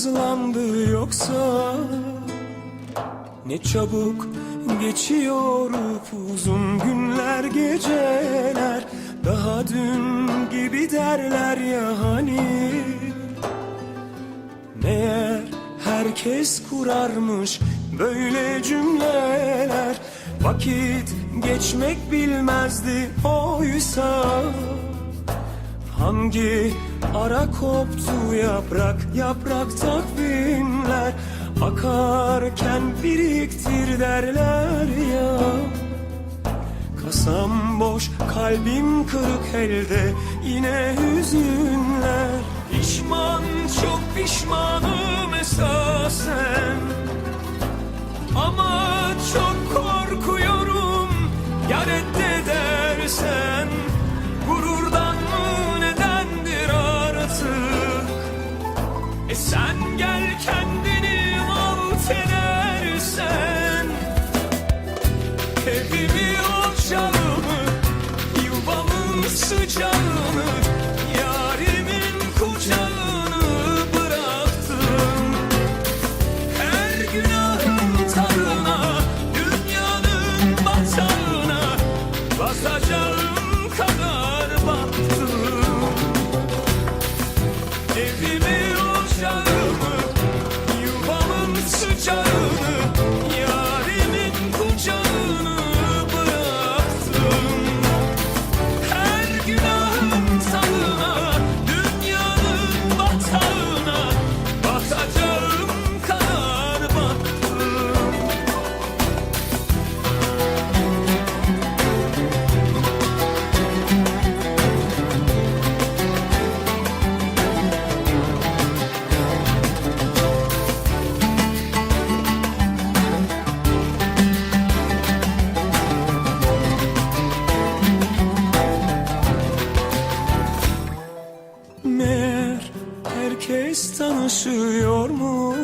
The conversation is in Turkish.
hızlandı yoksa Ne çabuk geçiyor uzun günler geceler. Daha dün gibi derler ya hani Meğer herkes kurarmış böyle cümleler. Vakit geçmek bilmezdi oysa Hangi ara koptu yaprak yaprak takvimler? Akarken biriktir derler ya. Kasam boş kalbim kırık elde yine hüzünler. Pişman çok pişmanım esasen. Ama çok korkuyorum ya switch herkes tanışıyor mu?